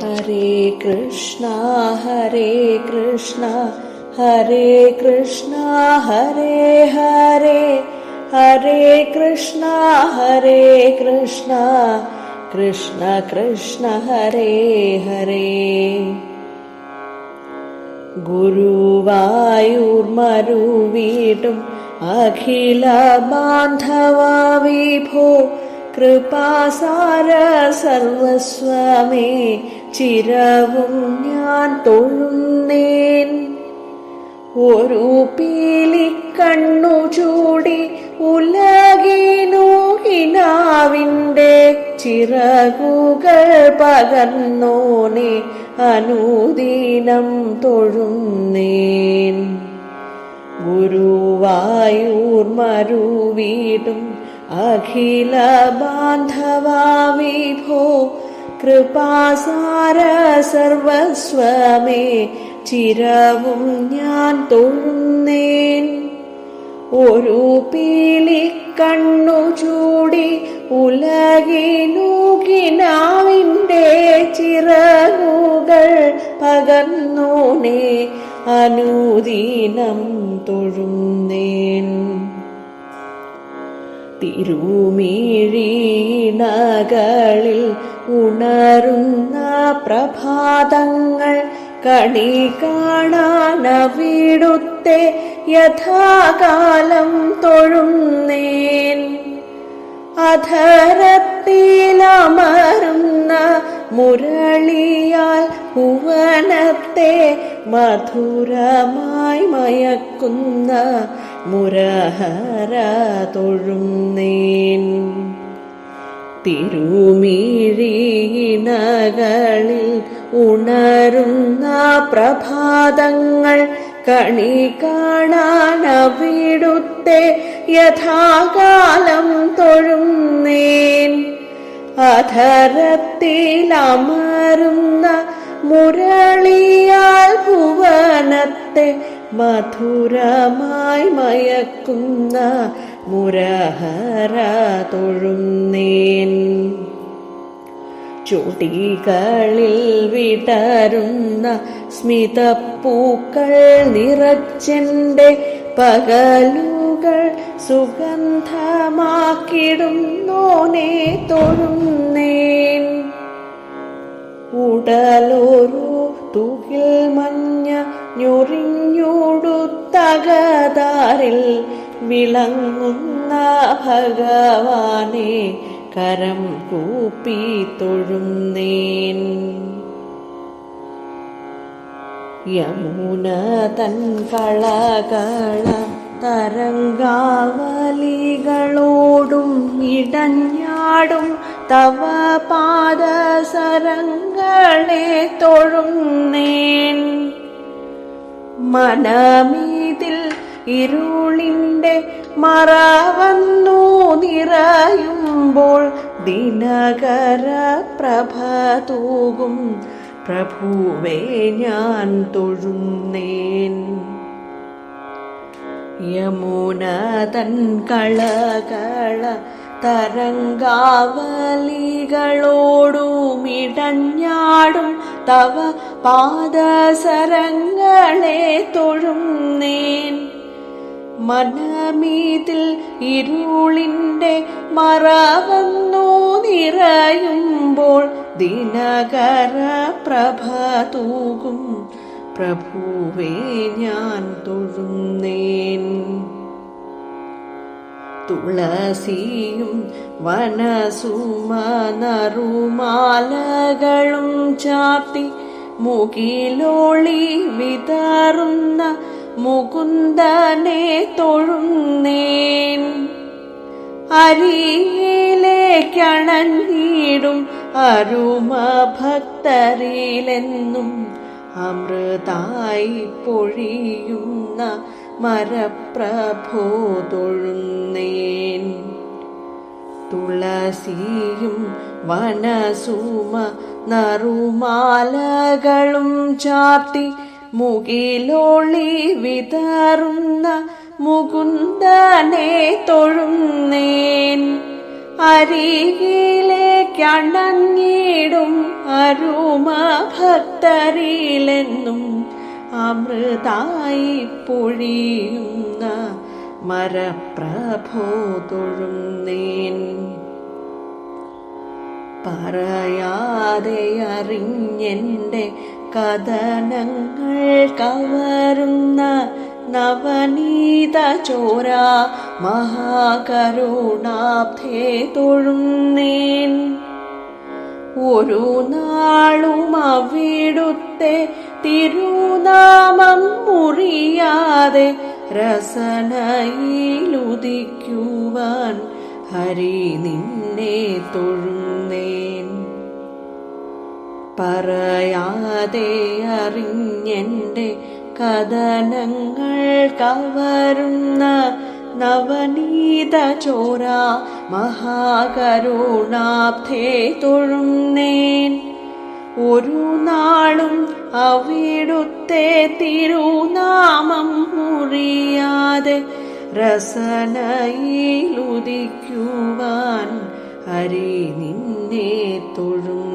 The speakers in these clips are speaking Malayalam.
ഹരേ കൃഷ്ണ ഹരേ കൃഷ്ണ ഹരേ കൃഷ്ണ ഹരേ ഹരേ ഹരേ കൃഷ്ണ ഹരേ കൃഷ്ണ കൃഷ്ണ കൃഷ്ണ ഹരേ ഹരേ. ഗുരുവായൂർ മരുവീടും അഖില ബാന്ധവ വിഭോ കൃപാസാര സർവസ്വമേ ചിരവും ഞാൻ തൊഴുന്നേൻ. ഒരു പീലി കണ്ണു ചൂടി ഉലകിനു ഹിനാവിന്റെ ചിറകുകൾ പകർന്നോനെ അനുദീനം തൊഴുന്നേൻ. ഗുരുവായൂർ മരുവീടും അഖില ബാന്ധവാ വിഭോ കൃപാസാര സർവസ്വമേ ചിരവും ഞാൻ തോന്നേൻ. ഒരു പീലി കണ്ണു ചൂടി ഉലകിനൂകിനാവിന്റെ ചിറകുകൾ പകർന്നോനെ അനുദീനം തൊഴുന്നേൻ. തിരുമീഴീണകളിൽ ഉണരുന്ന പ്രഭാതങ്ങൾ കണി കാണാനവിടുത്തെ യഥാകാലം തൊഴുന്നേൻ. അധരത്തിലമരുന്ന മുരളിയാൽ ഭുവനത്തെ മധുരമായി മയക്കുന്ന മുരഹര തൊഴുന്നേൻ. തിരുമീഴീണകളിൽ ഉണരുന്ന പ്രഭാതങ്ങൾ കണി കാണാനവിടുത്തെ യഥാകാലം തൊഴുന്നേൻ. അധരത്തിലമരുന്ന മുരളിയാൽ ഭുവനത്തെ മധുരമായി മയക്കുന്ന മുരഹര തൊഴുന്നേൻ. ചുടികളിൽ വിടരുന്ന സ്മിതപ്പൂക്കൾ നിറച്ചെന്റെ പകലുകൾ സുഗന്ധമാക്കിടുന്നോനെ തൊഴുന്നേൻ. ഉടലൊരു തുകിൽ മഞ്ഞ ഞൊറിഞ്ഞുടുത്തകതാരിൽ വിളങ്ങുന്ന ഭഗവാനെ കരം കൂപ്പി തൊഴുന്നേൻ. യമുന തൻ കളകള തരംഗാവലികളോടും ഇടഞ്ഞാടും തവ പാദസരങ്ങളെ തൊഴുന്നേൻ. മനമീതിൽ ഇരുളിന്റെ മറവന്നു നിറയുമ്പോൾ ദിനകര പ്രഭ തൂകും. പ്രഭുവേ ഞാൻ തൊഴുന്നേൻ. യമുന തൻ കളകള തരംഗാവലികളോടുമിടഞ്ഞാടും തവ പാദസരങ്ങളെ തൊഴുന്നേൻ. മനമീതിൽ ഇരുളിന്റെ മറവന്നു നിറയുമ്പോൾ ദിനകര പ്രഭ തൂകും. പ്രഭുവേ ഞാൻ തൊഴുന്നേൻ. തുളസിയും വനസുമനറുമാലകളും ചാർത്തി മുകിലോളി വിതറുന്ന മുകുന്ദനെ തൊഴുന്നേൻ. അരിയിലേക്കണഞ്ഞിടും അരുമ ഭക്തരിലെന്നും അമൃതായി പൊഴിയുന്ന മരപ്രഭോ തൊഴുന്നേൻ തുളസിയും വനസുമ നറുമാലകളും ചാർത്തി മുകിലോളി വിതറുന്ന മുകുന്ദനെ തൊഴുന്നേൻ. അരികിലേക്കണങ്ങിടും അരുമ ഭക്തരിലെന്നും അമൃതായി പൊഴിയുന്ന മരപ്രഭോ തൊഴുന്നേൻ. പറയാതെ അറിഞ്ഞെന്റെ കഥനങ്ങൾ കവരുന്ന നവനീത ചോര മഹാകരുണാബ്ധേ തൊഴുന്നേൻ. ഒരു നാളും അവിടുത്തെ തിരുനാമം മുറിയാതെ രസനയിലുദിക്കുവാൻ ഹരി നിന്നെ തൊഴുന്നേൻ. പറയാതെ അറിഞ്ഞെന്റെ കഥനങ്ങൾ കവരുന്ന നവനീത ചോര മഹാകരുണാബ്ധേ തൊഴുന്നേൻ. ഒരു നാളും അവിടുത്തെ തിരുനാമം മുറിയാതെ രസനയിലുദിക്കുവാൻ ഹരി നിന്നെ തൊഴുന്നേൻ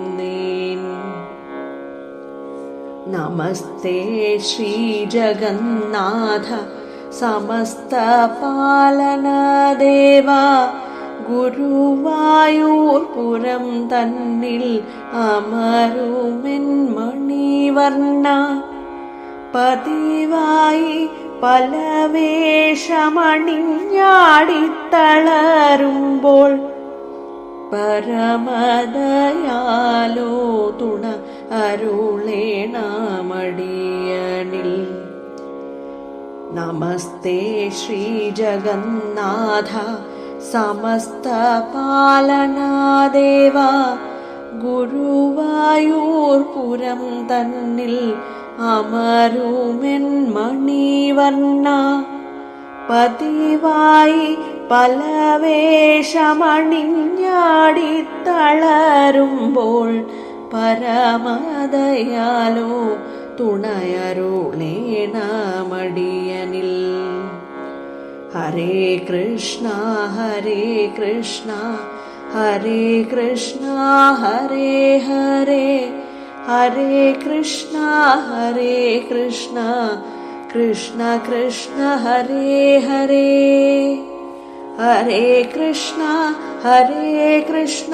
നമസ്തേ ശ്രീ ജഗന്നാഥ. സമസ്ത പാലനദേവ. ഗുരുവായൂർ പുരം തന്നിൽ അമരുമെന്മണിവർണ പതിവായി പല വേഷമണിഞ്ഞാടിത്തളരുമ്പോൾ പരമദയാലോ തുണ. അരുളേണമടിയനിൽ നമസ്തേ ശ്രീ ജഗന്നാഥ സമസ്ത പാലനാദേവ ഗുരുവായൂർപുരം തന്നിൽ അമരുമെൻ മണിവർണ പതിവായി പലവേഷമണിഞ്ഞാടി വേഷമണിഞ്ഞാടിത്തളരുമ്പോൾ പരമദയാലോ തുണയരുളേണമടിയനിൽ ഹരേ കൃഷ്ണ ഹരേ കൃഷ്ണ ഹരേ കൃഷ്ണ ഹരേ ഹരേ. ഹരേ കൃഷ്ണ ഹരേ കൃഷ്ണ കൃഷ്ണ കൃഷ്ണ ഹരേ ഹരേ. ഹരേ കൃഷ്ണ ഹരേ കൃഷ്ണ